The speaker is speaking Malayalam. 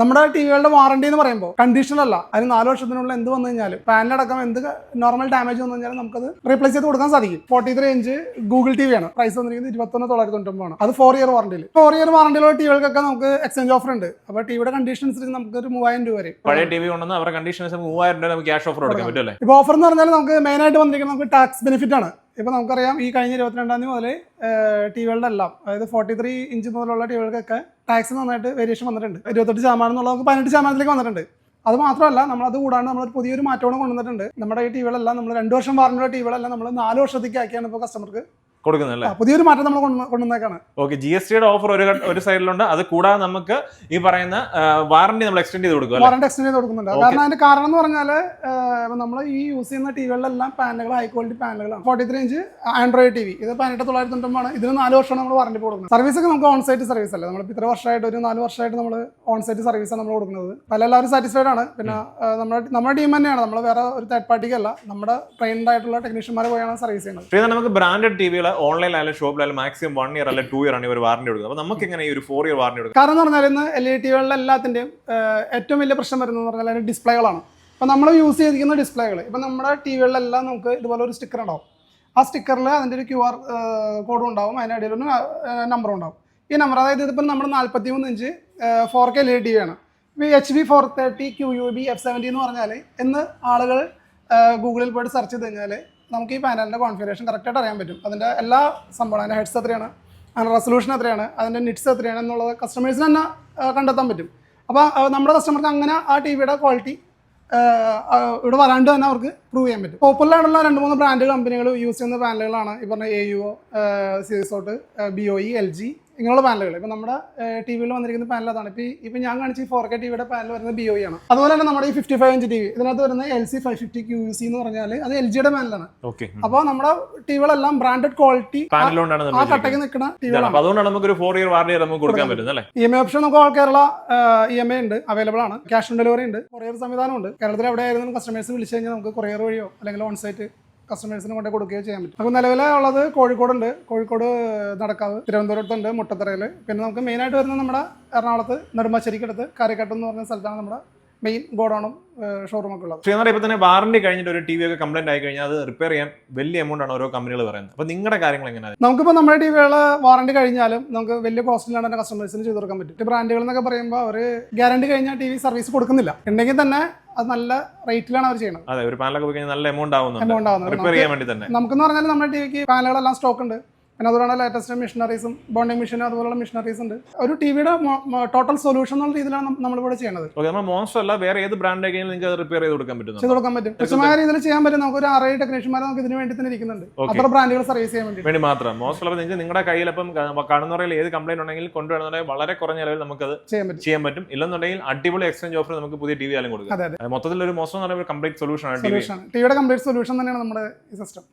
നമ്മുടെ ടിവികളുടെ വാറണ്ടി എന്ന് പറയുമ്പോൾ കണ്ടീഷൻ അല്ല. അതിന് നാല് വർഷത്തിനുള്ളിൽ എന്ത് വന്നു കഴിഞ്ഞാലും പാനലടക്കം എന്ത് നോർമൽ ഡാമേജ് വന്നു കഴിഞ്ഞാലും നമുക്കത് റീപ്ലേസ് ചെയ്ത് കൊടുക്കാൻ സാധിക്കും. Forty three inch Google T V ആണ്. പ്രൈസ് വന്നിരിക്കുന്നത് ഇരുപത്തൊന്ന് തൊള്ളായിരത്തി തൊണ്ണൂറ്റൊമ്പതാണ് അത് ഫോർ ഇയർ വാറണ്ടിയിൽ ഫോർ ഇയർ വാറണ്ടിയിലുള്ള ടിവികൾക്കൊക്കെ നമുക്ക് എക്സ്ചേഞ്ച് ഓഫർ ഉണ്ട്. അപ്പോൾ ടിവിയുടെ കണ്ടീഷൻ അനുസരിച്ച് നമുക്ക് ഒരു മൂവായിരം രൂപ വരെ. പഴയ ടി വി കൊണ്ടുവന്ന് അവരുടെ കണ്ടീഷൻ മൂവായിരം രൂപ നമുക്ക് ക്യാഷ് ഓഫർ കൊടുക്കാൻ പറ്റും ഇപ്പോൾ ഓഫർ എന്ന് പറഞ്ഞാൽ നമുക്ക് മെയിൻ ആയിട്ട് വന്നിരിക്കുന്നത് നമുക്ക് ടാക്സ് ബെനിഫിറ്റ് ആണ്. ഇപ്പോൾ നമുക്കറിയാം ഈ കഴിഞ്ഞ ഇരുപത്തിരണ്ടാം തീയതി മുതൽ ടി വികളുടെ എല്ലാം അതായത് ഫോർട്ടി ത്രീ ഇഞ്ച് മുതലുള്ള ടിവികൾക്കൊക്കെ ടാക്സ് നന്നായിട്ട് വേരിയേഷൻ വന്നിട്ടുണ്ട്. ഇരുപത്തെട്ട് ശതമാനം എന്നുള്ളത് നമുക്ക് പതിനെട്ട് ശതമാനത്തിലേക്ക് വന്നിട്ടുണ്ട്. അത് മാത്രമല്ല നമ്മളത് കൂടാണ്ട് നമ്മൾ പുതിയൊരു മാറ്റമാണ് കൊണ്ടുവന്നിട്ടുണ്ട്. നമ്മുടെ ഈ ടിവികളെല്ലാം നമ്മൾ രണ്ട് വർഷം വാറണ്ടിയുള്ള ടിവികളെല്ലാം നമ്മൾ നാല് വർഷത്തേക്ക് ആക്കിയാണ് ഇപ്പോൾ കസ്റ്റമർക്ക് കൊടുക്കുന്നല്ലേ പുതിയൊരു മാറ്റം നമ്മൾ കൊണ്ടുവന്നേക്കാണ്. ഓക്കെ ജി എസ് ടിയുടെ ഓഫർ ഒരു ഒരു സൈഡിലുണ്ട് അത് കൂടാതെ നമുക്ക് ഈ പറയുന്ന വാറണ്ടി നമ്മൾ എക്സ്റ്റെൻഡ് ചെയ്ത് കൊടുക്കുക വാറണ്ടി എക്സ്റ്റെൻഡ് ചെയ്ത് കൊടുക്കുന്നുണ്ട്. കാരണം അതിന്റെ കാരണം എന്ന് പറഞ്ഞാൽ നമ്മൾ ഈ യൂസ് ചെയ്യുന്ന ടിവികളിലെല്ലാം പാനലുകൾ high quality പാനലുകളാണ്. Forty three inch Android T V ഇത് പതിനെട്ട് തൊള്ളായിരത്തി തൊണ്ണൂറ്റാണ് ഇതിന് നാല് വർഷമാണ് നമ്മൾ വാറണ്ടി കൊടുക്കുന്നത്. സർവീസ് ഒക്കെ നമുക്ക് ഓൺ സൈറ്റ് സർവീസ് അല്ലേ? നമ്മൾ ഇത്ര വർഷമായിട്ട് ഒരു നാല് വർഷമായിട്ട് നമ്മൾ ഓൺ സൈറ്റ് ആണ് നമ്മൾ കൊടുക്കുന്നത്. പല എല്ലാവരും സാറ്റിസ്ഫൈഡ് ആണ്. പിന്നെ നമ്മുടെ നമ്മുടെ ടീം തന്നെയാണ്. നമ്മൾ വേറെ ഒരു തേർഡ് പാർട്ടിക്കല്ല നമ്മുടെ ട്രെയിൻഡ് ആയിട്ടുള്ള ടെക്നീഷ്യന്മാർ പോയാണ് സർവീസ് ചെയ്യുന്നത്. പിന്നെ നമുക്ക് ബ്രാൻഡഡ് ടിവികൾ ഓൺലൈനിലായാലും ഷോപ്പിലായാലും മാക്സിമം വൺ ഇയർ അല്ലെങ്കിൽ ടു ഇയർ ആണ് ഇവർ വാറണ്ടി കൊടുക്കുന്നത്. അപ്പോൾ നമുക്ക് എങ്ങനെ ഈ ഒരു ഫോർ ഇയർ വാറണ്ടി കൊടുക്കും? കാരണം എന്ന് പറഞ്ഞാൽ ഇന്ന് എൽ ഇ ടികളുടെ എല്ലാത്തിന്റെയും ഏറ്റവും വലിയ പ്രശ്നം വരുന്നത് എന്ന് പറഞ്ഞാൽ അതിന്റെ ഡിസ്പ്ലേകളാണ് അപ്പോൾ നമ്മൾ യൂസ് ചെയ്തിരിക്കുന്ന ഡിസ്പ്ലേകൾ ഇപ്പോൾ നമ്മുടെ ടി വികളിലെല്ലാം നമുക്ക് ഇതുപോലെ ഒരു സ്റ്റിക്കർ ഉണ്ടാവും. ആ സ്റ്റിക്കറിൽ അതിന്റെ ഒരു ക്യു ആർ കോഡും ഉണ്ടാവും. അതിനിടയിൽ ഒരു നമ്പറും ഉണ്ടാവും. ഈ നമ്പർ അതായത് ഇതിപ്പോൾ നമ്മുടെ നാൽപ്പത്തി മൂന്ന് inch four K L E T ആണ്. ഇപ്പോൾ H B four thirty Q U B F seventy എന്ന് പറഞ്ഞാൽ ഇന്ന് ആളുകൾ ഗൂഗിളിൽ പോയിട്ട് സെർച്ച് ചെയ്ത് കഴിഞ്ഞാൽ നമുക്ക് ഈ പാനലിന്റെ കോൺഫിഗറേഷൻ കറക്റ്റായിട്ട് അറിയാൻ പറ്റും. അതിന്റെ എല്ലാ സംഭവം അതിന്റെ ഹെഡ്സ് എത്രയാണ് അതിന്റെ റെസൊല്യൂഷൻ എത്രയാണ് അതിന്റെ നിറ്റ്സ് എത്രയാണ് എന്നുള്ളത് കസ്റ്റമേഴ്സിന് തന്നെ കണ്ടെത്താൻ പറ്റും. അപ്പോൾ നമ്മുടെ കസ്റ്റമർക്ക് അങ്ങനെ ആ ടി വിയുടെ ക്വാളിറ്റി ഇവിടെ വരാണ്ട് തന്നെ അവർക്ക് പ്രൂവ് ചെയ്യാൻ പറ്റും. പോപ്പുലറായിട്ടുള്ള രണ്ട് മൂന്ന് ബ്രാൻഡ് കമ്പനികൾ യൂസ് ചെയ്യുന്ന പാനലുകളാണ് ഈ പറഞ്ഞ A U O സീസോട്ട് B O E L G ഇങ്ങനെയുള്ള പാനലുകൾ ഇപ്പം നമ്മുടെ ടി വിയിൽ വന്നിരിക്കുന്ന പാനൽ അതാണ്. ഇപ്പോൾ ഇപ്പം ഞാൻ കാണിച്ച ഈ ഫോർ കെ ടി വിയുടെ പാനൽ വരുന്നത് ബി ഒ ആണ്. അതുപോലെ തന്നെ നമ്മുടെ ഈ fifty five inch T V ഇതിനകത്ത് വരുന്ന L C five fifty Q C എന്ന് പറഞ്ഞാൽ അത് എൽ ജിയുടെ പാനലാണ് ഓക്കെ അപ്പോൾ നമ്മുടെ ടിവികളെല്ലാം ബ്രാൻഡഡ് ക്വാളിറ്റി ആ കട്ടയ്ക്ക് നിൽക്കുന്ന ടിവികളാണ് അതുകൊണ്ടാണ് നമുക്ക് ഒരു ഫോർ ഇയർ വാറണ്ടി നമുക്ക് കൊടുക്കാൻ പറ്റുന്നത് അല്ലേ? ഇ എം ഐ ഓപ്ഷൻ നമുക്ക് all Kerala E M I ഉണ്ട്. അവൈലബിൾ ആണ്. ക്യാഷ് ഓൺ ഡെലിവറി ഉണ്ട്. കൊറിയർ സംവിധാനമുണ്ട് കേരളത്തിൽ എവിടെ ആയിരുന്നു കസ്റ്റമേഴ്സ് വിളിച്ചു കഴിഞ്ഞാൽ നമുക്ക് കൊറിയർ വഴിയോ അല്ലെങ്കിൽ ഓൺ സൈറ്റ് കസ്റ്റമേഴ്സിന് കൊണ്ട് കൊടുക്കുകയോ ചെയ്യാൻ പറ്റും. അപ്പോൾ നിലവിലെ ഉള്ളത് കോഴിക്കോടുണ്ട്. കോഴിക്കോട് നടക്കാവ് തിരുവനന്തപുരത്തുണ്ട് മുട്ടത്തറയിൽ പിന്നെ നമുക്ക് മെയിനായിട്ട് വരുന്നത് നമ്മുടെ എറണാകുളത്ത് നെടുമ്പാശ്ശേരിക്കടുത്ത് കാരിക്കട്ടം എന്ന് പറഞ്ഞ സ്ഥലത്താണ് നമ്മുടെ മെയിൻ ഗോഡൗണും ഷോറൂം ഒക്കെ ഉള്ളത്. ശ്രീനാഥ് ഇപ്പൊ തന്നെ വാറണ്ടി കഴിഞ്ഞിട്ട് ഒരു ടി വി ഒക്കെ കംപ്ലൈന്റ് ആയി കഴിഞ്ഞാൽ അത് റിപ്പയർ ചെയ്യാൻ വലിയ എമൗണ്ട് ആണ് ഓരോ കമ്പനികൾ പറയുന്നത്. അപ്പൊ നിങ്ങളുടെ കാര്യങ്ങൾ എങ്ങനെയാണ് നമുക്കിപ്പോൾ നമ്മുടെ ടി വികൾ വാറണ്ടി കഴിഞ്ഞാലും നമുക്ക് വലിയ കോസ്റ്റിലാണ് എന്റെ കസ്റ്റമേഴ്സിന് ചെയ്ത് കൊടുക്കാൻ പറ്റും. ബ്രാൻഡുകൾ എന്നൊക്കെ പറയുമ്പോൾ അവർ ഗ്യാരണ്ടി കഴിഞ്ഞാൽ ടി വി സർവീസ് കൊടുക്കുന്നില്ല. ഉണ്ടെങ്കിൽ തന്നെ അത് നല്ല റേറ്റിലാണ് അവർ ചെയ്യുന്നത് അതെ ഒരു പാനലൊക്കെ പോയി കഴിഞ്ഞാൽ നല്ല എമൗണ്ട് ആവുന്നുണ്ട്. എമൗണ്ട് ആവുന്നത് റിപ്പയർ ചെയ്യാൻ വേണ്ടി തന്നെ. നമുക്കെന്ന് പറഞ്ഞാൽ നമ്മുടെ ടി വിക്ക് പാനലുകളെല്ലാം സ്റ്റോക്ക് ഉണ്ട്. പിന്നെ അതുപോലെ ലേറ്റസ്റ്റ് മിഷനറീസും ബോണ്ടിങ് മെഷീൻ അതുപോലുള്ള മിഷനറീസ് ഉണ്ട്. ഒരു ടി വിയുടെ ടോട്ടൽ സൊല്യൂഷൻ എന്നുള്ള രീതിയിലാണ് നമ്മളിവിടെ ചെയ്യുന്നത് മോൺസ്റ്റർ അല്ല വേറെ ഏത് ബ്രാൻഡ് നിങ്ങൾക്ക് റിപ്പയർ ചെയ്ത് കൊടുക്കാൻ പറ്റും ചെയ്ത് കൊടുക്കാൻ പറ്റും. കൃത്യമായ രീതിയിൽ ചെയ്യാൻ പറ്റും. നമുക്ക് ഒരു ആറേഴ് ടെക്നീഷ്യന്മാരെ നമുക്ക് ഇതിന് വേണ്ടി തന്നെ ഇരിക്കുന്നുണ്ട്. അത്ര ബ്രാൻഡുകൾ സർവീസ് ചെയ്യാൻ വേണ്ടി വേണ്ടി മാത്രം. മോൺസ്റ്റർ അപ്പോൾ നിങ്ങൾക്ക് നിങ്ങളുടെ കയ്യിൽ കാണുന്നവരയിൽ ഏത് കംപ്ലൈന്റ് ഉണ്ടെങ്കിൽ കൊണ്ടുവരുന്നുണ്ടെങ്കിൽ വളരെ കുറഞ്ഞ അളവിൽ നമുക്ക് അത് ചെയ്യാൻ പറ്റും. ഇല്ലെന്നുണ്ടെങ്കിൽ അടിപൊളി എക്സ്ചേഞ്ച് ഓഫർ നമുക്ക് പുതിയ ടി വി ആയാലും കൊടുക്കാം. മൊത്തത്തിൽ ഒരു മോസ്റ്റ് എന്ന് പറയുമ്പോൾ കംപ്ലീറ്റ് സൊല്യൂഷൻ ആണ് ടി വിയുടെ ടിവിയുടെ കംപ്ലീറ്റ് സൊല്യൂഷൻ തന്നെയാണ് നമ്മുടെ സിസ്റ്റം